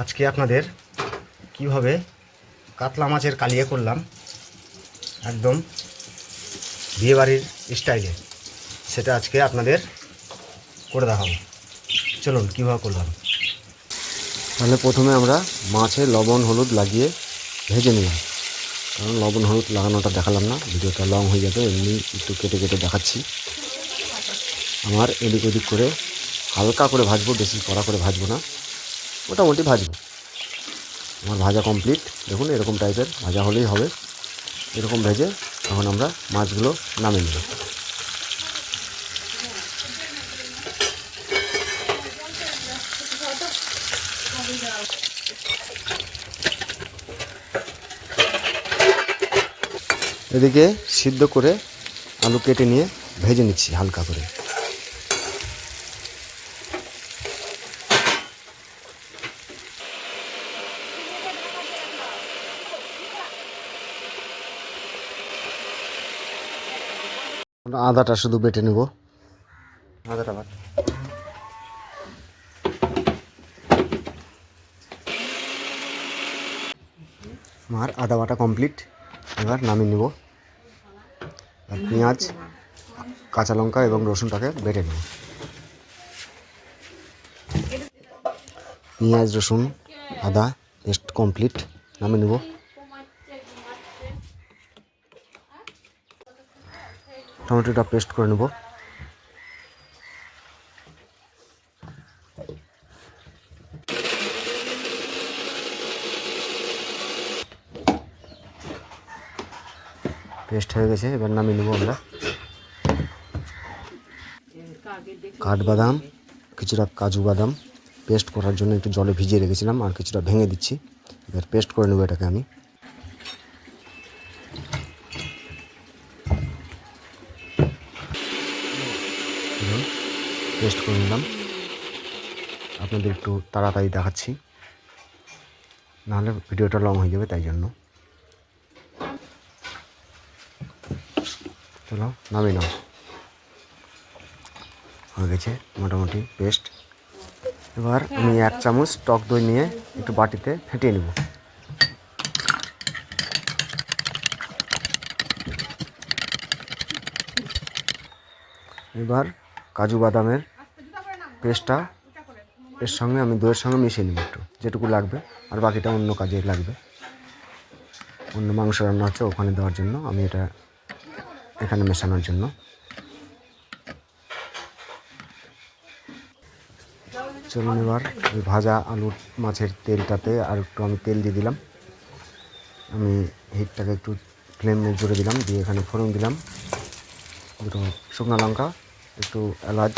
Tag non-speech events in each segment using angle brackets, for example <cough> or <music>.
আজকে আপনাদের কীভাবে কাতলা মাছের কালিয়া করলাম, একদম বিয়েবাড়ির স্টাইলে, সেটা আজকে আপনাদের করে দেখাবো। চলুন, কীভাবে করলাম। তাহলে প্রথমে আমরা মাছে লবণ হলুদ লাগিয়ে ভেজে নিলাম। কারণ লবণ হলুদ লাগানোটা দেখালাম না, ভিডিওটা লং হয়ে যাবে এমনি একটু কেটে কেটে দেখাচ্ছি। আমার এদিক ওদিক করে হালকা করে ভাজবো, বেশি কড়া করে ভাজবো না, মোটামুটি ভাজবো। আমার ভাজা কমপ্লিট দেখুন, এরকম টাইপের ভাজা হলেই হবে। এরকম ভেজে এখন আমরা মাছগুলো নামিয়ে নেব। এদিকে সিদ্ধ করে আলু কেটে নিয়ে ভেজে নিচ্ছি হালকা করে। আদাটা শুধু বেটে নেব। আদাটা বাট আমার আদা বাটা কমপ্লিট এবার নামিয়ে নেব। আর পেঁয়াজ কাঁচা লঙ্কা এবং রসুনটাকে বেটে নেব। পেঁয়াজ রসুন আদা পেস্ট কমপ্লিট নামিয়ে নেব। টমেটোটা পেস্ট করে নেব। পেস্ট হয়ে গেছে, এবার নামিয়ে নেব আমরা। কাঠবাদাম, কিছুটা কাজু বাদাম, পেস্ট করার জন্য একটু জলে ভিজিয়ে রেখেছিলাম, আর কিছুটা ভেঙে দিচ্ছি। এবার পেস্ট করে নেব এটাকে আমি। পেস্ট করে নিলাম। আপনাদের একটু তাড়াতাড়ি দেখাচ্ছি। নাহলে ভিডিওটা লং হয়ে যাবে তাই জন্য। চলো, নামিয়ে নাও। হয়ে গেছে মোটামুটি পেস্ট এবার আমি এক চামচ টক দই নিয়ে একটু বাটিতে ফেটিয়ে নেব। এবার কাজু বাদামের পেস্টটা এর সঙ্গে আমি দইয়ের সঙ্গে মিশিয়ে নেব একটু, যেটুকু লাগবে। আর বাকিটা অন্য কাজে লাগবে। অন্য মাংস রান্না হচ্ছে ওখানে দেওয়ার জন্য। আমি এটা এখানে মেশানোর জন্য। চলুন এবার ওই ভাজা আলুর মাছের তেলটাতে আর একটু আমি তেল দিয়ে দিলাম। আমি হিটটাকে একটু ফ্লেমে জুড়ে দিলাম, দিয়ে এখানে ফোড়ন দিলাম। দুটো শুকনো লঙ্কা একটু এলাচ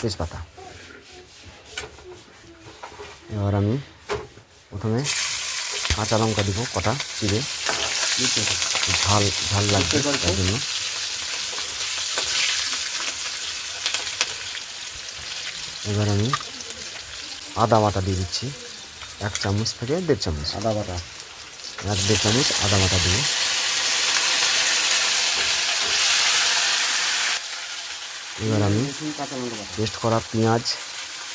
তেজপাতা। এবার আমি প্রথমে কাঁচা লঙ্কা দিব কটা চিড়ে। ঝাল ঝাল লাগবে তার জন্য। এবার আমি আদা বাটা দিয়ে দিচ্ছি এক চামচ থেকে দেড় চামচ। আদা বাটা। এক দেড় চামচ আদা বাটা দিয়ে। এবার আমি পেস্ট করা পেঁয়াজ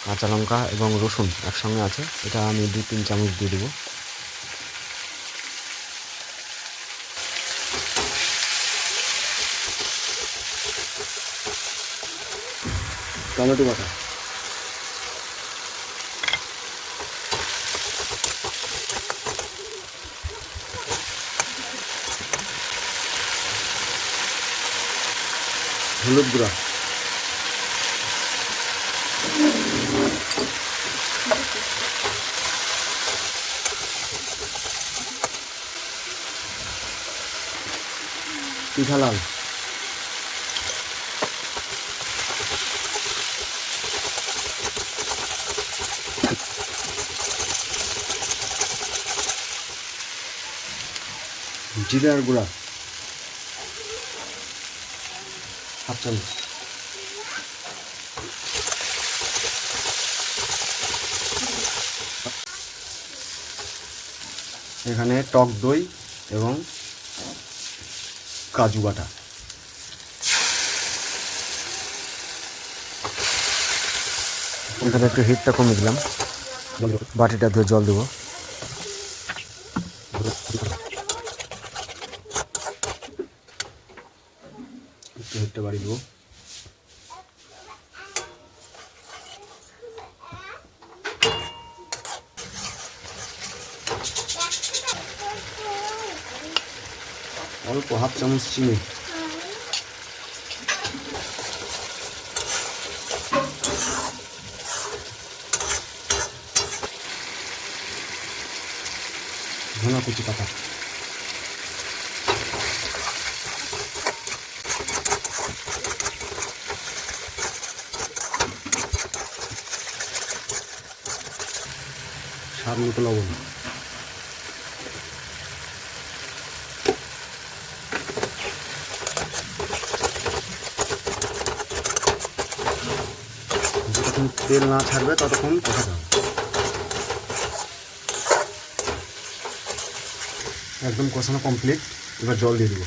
কাঁচা লঙ্কা এবং রসুন একসঙ্গে আছে। এটা আমি দু তিন চামচ দিয়ে দেবো। টমেটো বাটা। হলুদ গুঁড়া। পিঠা লাল জিরার গুঁড়া। চামচ। এখানে টক দই এবং কাজু বাটা। এখানে একটু হিটটা কমিয়ে দিলাম। বাটিটা ধুয়ে জল দেবো। একটু হিটটা বাড়ি দেবো। অল্প হাফ চামচ চিনি ধনা কুচি পাতা স্বাদ তেল না ছাড়বে ততক্ষণ কষাতে হবে একদম কষানো কমপ্লিট এবার জল দিয়ে দেবো।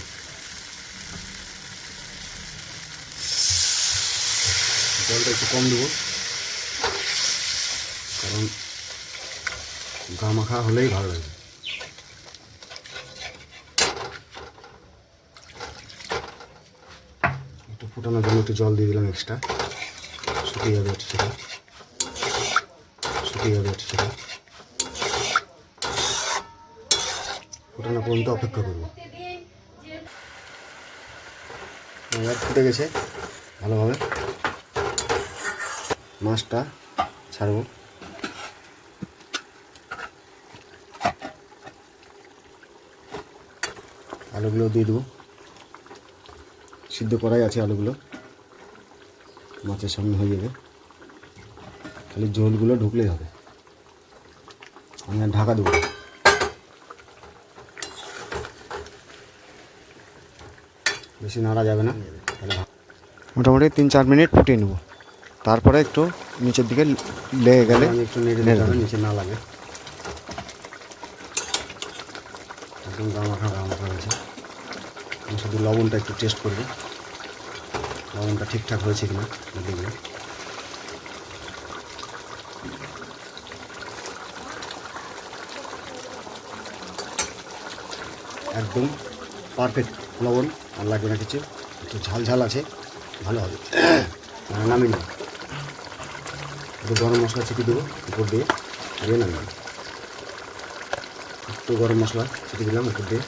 জলটা একটু কম দেবো। কারণ গা মাখা হলেই ভালো লাগবে একটু ফুটানোর জন্য একটু জল দিয়ে দিলাম এক্সট্রা শুকিয়ে যাবে সেটা। শুকিয়ে যাবে একটু সেটা ফুটানো পর্যন্ত অপেক্ষা করব। এবার ফুটে গেছে, ভালোভাবে। মাছটা ছাড়বো। আলুগুলো দিয়ে দেবো। সিদ্ধ করাই আছে আলুগুলো। মাছের সামনে হয়ে যাবে। খালি ঝোলগুলো ঢুকলেই হবে। আমি আর ঢাকা দেবো বেশি নাড়া যাবে না মোটামুটি তিন চার মিনিট ফুটিয়ে নেব। তারপরে একটু নিচের দিকে লেগে গেলে একটু নিচে না লাগে। একদম গা মাখা হয়েছে। আমি শুধু লবণটা একটু টেস্ট করব। লবণটা ঠিকঠাক হয়েছে কিনা দেখবে। একদম পারফেক্ট লবণ আর লাগবে না কিছু। একটু ঝাল ঝাল আছে, ভালো হবে। <clears throat> মানে নামিয়ে নেব। একটু গরম মশলা ছিটিয়ে দেবো উপর দিয়ে দিয়ে নেব। একটু গরম মশলা ছিটিয়ে দিলাম উপর দিয়ে।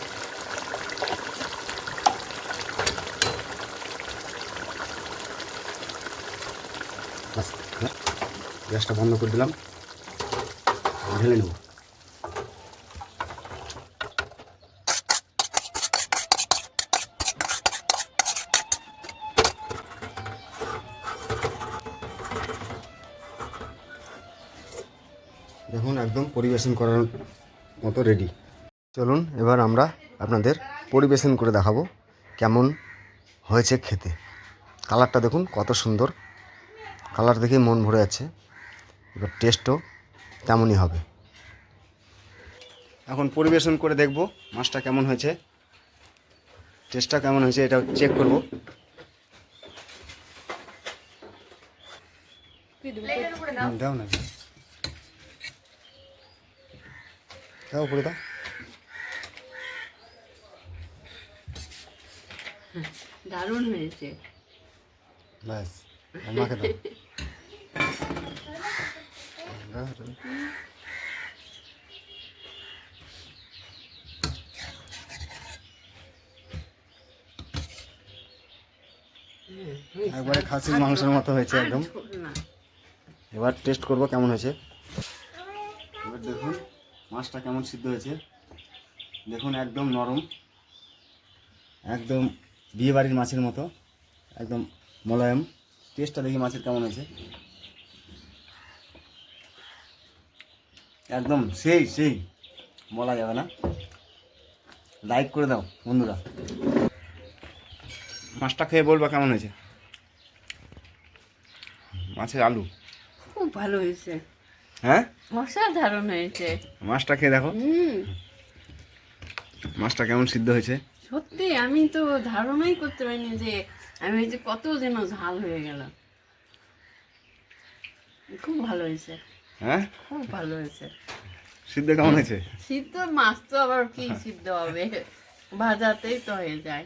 হ্যাঁ। গ্যাসটা বন্ধ করে দিলাম। ঢেলে নেব। দেখুন একদম পরিবেশন করার মতো রেডি চলুন এবার আমরা আপনাদের পরিবেশন করে দেখাবো কেমন হয়েছে খেতে কালারটা দেখুন কত সুন্দর কালার দেখেই মন ভরে যাচ্ছে এবার টেস্টও তেমনই হবে এখন পরিবেশন করে দেখব মাছটা কেমন হয়েছে টেস্টটা কেমন হয়েছে এটা চেক করব দাও না দাও উপরে দাও দারুণ হয়েছে ব্যাস আমাকে দাও। একবারে খাসির মাংসের মতো হয়েছে একদম। এবার টেস্ট করব কেমন হয়েছে। এবার দেখুন। মাছটা কেমন সিদ্ধ হয়েছে? দেখুন, একদম নরম। একদম বিয়ে বাড়ির মাছের মতো, একদম মোলায়েম। টেস্টটা দেখি মাছের কেমন হয়েছে। একদম সেই সেই। বলা যাবে না। লাইক করে দাও, বন্ধুরা। মাছটা খেয়ে বলবা কেমন হয়েছে? মাছের আলু। খুব ভালো হয়েছে। হ্যাঁ? অসাধারণ হয়েছে। মাছটা খেয়ে দেখো। মাছটা কেমন সিদ্ধ হয়েছে? সত্যি আমি তো ধারণাই করতে পারিনি যে আমি যে কত যেন ঝাল হয়ে গেল। খুব ভালো হয়েছে। হ্যাঁ? খুব ভালো হয়েছে। সিদ্ধ কেমন হয়েছে? সিদ্ধ মাছ তো আবার কি সিদ্ধ হবে? ভাজাতেই তো হয়ে যায়।